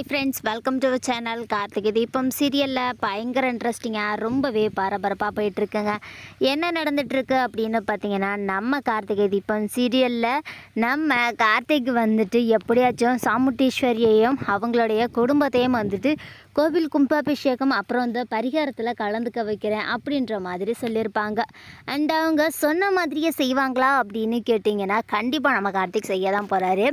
Hi friends welcome to channel Karthigai Deepam சீரியலில் பயங்கர இன்ட்ரெஸ்டிங்காக ரொம்பவே பரபரப்பாக போயிட்டுருக்குங்க. என்ன நடந்துகிட்ருக்கு அப்படின்னு பார்த்தீங்கன்னா நம்ம கார்த்திகை தீபம் சீரியலில் நம்ம கார்த்திக் வந்துட்டு எப்படியாச்சும் சாமுட்டீஸ்வரியையும் அவங்களுடைய குடும்பத்தையும் வந்துட்டு கோவில் கும்பாபிஷேகம் அப்புறம் இந்த பரிகாரத்தில் கலந்துக்க வைக்கிறேன் அப்படின்ற மாதிரி சொல்லியிருப்பாங்க. அண்ட் அவங்க சொன்ன மாதிரியே செய்வாங்களா அப்படின்னு கேட்டிங்கன்னா கண்டிப்பாக நம்ம கார்த்திக் செய்ய தான் போகிறாரு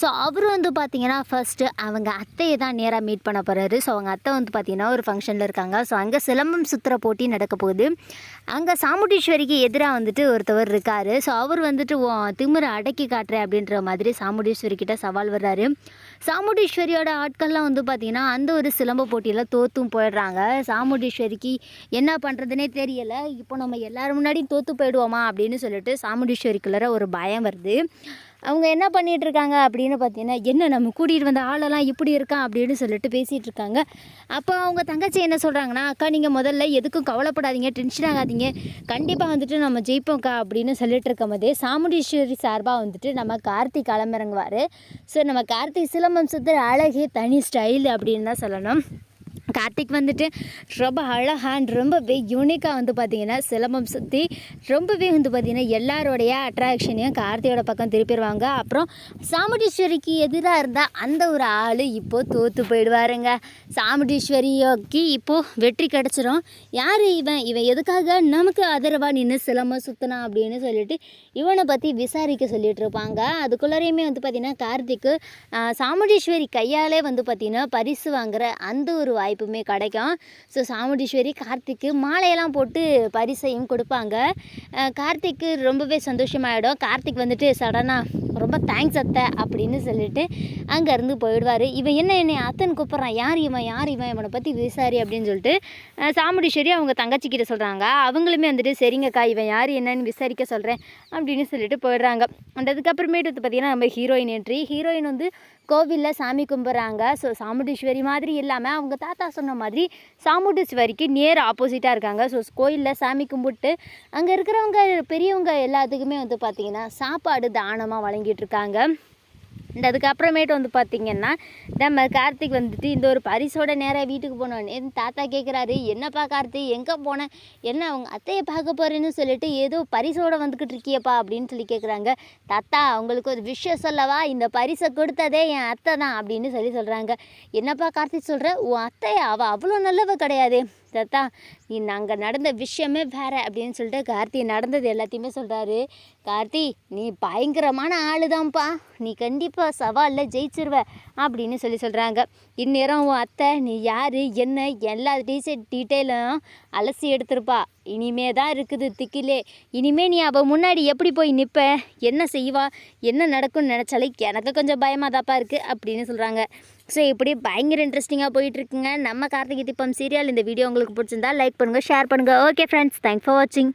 ஸோ அவர் வந்து பார்த்தீங்கன்னா ஃபஸ்ட்டு அவங்க அத்தையை தான் நேராக மீட் பண்ண போகிறாரு ஸோ அவங்க அத்தை வந்து பார்த்தீங்கன்னா ஒரு ஃபங்க்ஷனில் இருக்காங்க. ஸோ அங்கே சிலம்பம் சுற்றுற போட்டி நடக்க போகுது. அங்கே சாமுண்டீஸ்வரிக்கு எதிராக வந்துட்டு ஒருத்தவர் இருக்கார். ஸோ அவர் வந்துட்டு திமிரை அடக்கி காட்டுறேன் அப்படின்ற மாதிரி சாமுண்டீஸ்வரி கிட்ட சவால் வர்றாரு. சாமுண்டீஸ்வரியோட ஆட்கள்லாம் வந்து பார்த்தீங்கன்னா அந்த ஒரு சிலம்ப போட்டியில் தோற்றும் போயிடுறாங்க. சாமுண்டீஸ்வரிக்கு என்ன பண்ணுறதுனே தெரியலை. இப்போ நம்ம எல்லோரும் முன்னாடியும் தோற்று போயிடுவோமா அப்படின்னு சொல்லிட்டு சாமுண்டீஸ்வரிக்குள்ளார ஒரு பயம் வருது. அவங்க என்ன பண்ணிகிட்டு இருக்காங்க அப்படின்னு பார்த்தீங்கன்னா என்ன நம்ம கூட்டிகிட்டு வந்த ஆளெல்லாம் இப்படி இருக்கான் அப்படின்னு சொல்லிட்டு பேசிகிட்டு இருக்காங்க அப்போ அவங்க தங்கச்சி என்ன சொல்கிறாங்கன்னா அக்கா நீங்கள் முதல்ல எதுக்கும் கவலைப்படாதீங்க டென்ஷன் ஆகாதீங்க. கண்டிப்பாக வந்துட்டு நம்ம ஜெயிப்போம்க்கா அப்படின்னு சொல்லிட்டு இருக்கும் போதே சாமுண்டீஸ்வரி சார்பாக வந்துட்டு நம்ம கார்த்திக் கிளம்பிறங்குவார். ஸோ நம்ம கார்த்திக் சிலம்பம் சுத்துற அழகே தனி ஸ்டைல் அப்படின்னு தான் சொல்லணும். கார்த்திக் வந்துட்டு ரொம்ப அழகாக ரொம்பவே யூனிக்காக வந்து பார்த்தீங்கன்னா சிலம்பம் சுற்றி ரொம்பவே வந்து பார்த்திங்கன்னா எல்லாரோடைய அட்ராக்ஷனையும் கார்த்தியோட பக்கம் திருப்பிடுவாங்க. அப்புறம் சாமுண்டீஸ்வரிக்கு எதிராக இருந்தால் அந்த ஒரு ஆள் இப்போது தோற்று போயிடுவாருங்க. சாமுண்டீஸ்வரியோக்கு இப்போது வெற்றி கிடச்சிரும். யார் இவன்? இவன் எதுக்காக நமக்கு ஆதரவாக நின்று சிலம்பம் சுற்றினா அப்படின்னு சொல்லிட்டு இவனை பற்றி விசாரிக்க சொல்லிட்டு இருப்பாங்க அதுக்குள்ளாரையுமே வந்து பார்த்திங்கன்னா கார்த்திக்கு சாமுடீஸ்வரி சாமுண்டீஸ்வரி கையாலே வந்து பார்த்திங்கன்னா பரிசு வாங்குகிற அந்த ஒரு எல்லாருக்குமே கிடைக்கும். ஸோ சாமுண்டீஸ்வரி கார்த்திக்கு மாலையெல்லாம் போட்டு பரிசையும் கொடுப்பாங்க. கார்த்திக்கு ரொம்பவே சந்தோஷமாயிடும். கார்த்திக் வந்துட்டு சடனாக ரொம்ப தேங்க்ஸ் அத்தை அப்படின்னு சொல்லிட்டு அங்கேருந்து போயிடுவார். இவன் என்ன என்னை அத்தன் கூப்பிட்றான். யார் இவன்? யார் இவன்? இவனை பற்றி விசாரி அப்படின்னு சொல்லிட்டு சாமுடீஸ்வரி அவங்க தங்கச்சிக்கிட்ட சொல்கிறாங்க அவங்களுமே வந்துட்டு சரிங்கக்கா இவன் யார்? என்னன்னு விசாரிக்க சொல்கிறேன் அப்படின்னு சொல்லிட்டு போயிடுறாங்க. அந்த அதுக்கப்புறமேட்டு பார்த்திங்கன்னா நம்ம ஹீரோயின் என்ட்ரி ஹீரோயின் வந்து கோவிலில் சாமி கும்பிட்றாங்க. ஸோ சாமுண்டீஸ்வரி மாதிரி இல்லாமல் அவங்க தாத்தா சொன்ன மாதிரி சாமுண்டீஸ்வரிக்கு நேர் ஆப்போசிட்டாக இருக்காங்க. ஸோ கோயிலில் சாமி கும்பிட்டு அங்கே இருக்கிறவங்க பெரியவங்க எல்லாத்துக்குமே வந்து பார்த்திங்கன்னா சாப்பாடு தானமாக வாங்கிட்டு இருக்காங்க இந்த அதுக்கப்புறமேட்டு வந்து பார்த்திங்கன்னா நம்ம கார்த்திக் வந்துட்டு இந்த ஒரு பரிசோட நேராக வீட்டுக்கு போனோடனே தாத்தா கேட்குறாரு என்னப்பா கார்த்திக் எங்கே போனேன் என்ன அவங்க அத்தையை பார்க்க போகிறேன்னு சொல்லிட்டு ஏதோ பரிசோட வந்துக்கிட்டு இருக்கியப்பா அப்படின்னு சொல்லி கேட்குறாங்க தாத்தா அவங்களுக்கு ஒரு விஷயம் சொல்லவா? இந்த பரிசை கொடுத்ததே என் அத்தை தான் அப்படின்னு சொல்லி சொல்கிறாங்க என்னப்பா கார்த்திக் சொல்கிற உன் அத்தையை? அவள் அவ்வளோ நல்லவ கிடையாது. தாத்தா நீ நாங்கள் நடந்த விஷயமே வேற அப்படின்னு சொல்லிட்டு கார்த்தி நடந்தது எல்லாத்தையுமே சொல்கிறாரு கார்த்தி நீ பயங்கரமான ஆள் தான்ப்பா நீ கண்டிப்பாக சவாலில் ஜெயிச்சிருவ அப்படின்னு சொல்லி சொல்கிறாங்க இந்நேரம் உன் அத்தை நீ யார்? என்ன? எல்லா டீச்சர் டீட்டெயிலும் அலசி எடுத்திருப்பா. இனிமே தான் இருக்குது திக்கிலே இனிமே நீ அவள் முன்னாடி எப்படி போய் நிற்ப என்ன செய்வா? என்ன நடக்கும்னு நினச்சாலே எனக்கு கொஞ்சம் பயமாக தாப்பா இருக்குது அப்படின்னு சொல்கிறாங்க ஸோ இப்படி பயங்கர இன்ட்ரெஸ்டிங்காக போயிட்டுருக்குங்க. நம்ம கார்த்திகை தீபம் சீரியல் இந்த வீடியோ உங்களுக்கு பிடிச்சிருந்தா லைக் பண்ணுங்கள் ஷேர் பண்ணுங்கள் ஓகே ஃப்ரெண்ட்ஸ் தேங்க்ஸ் ஃபார் வாட்சிங்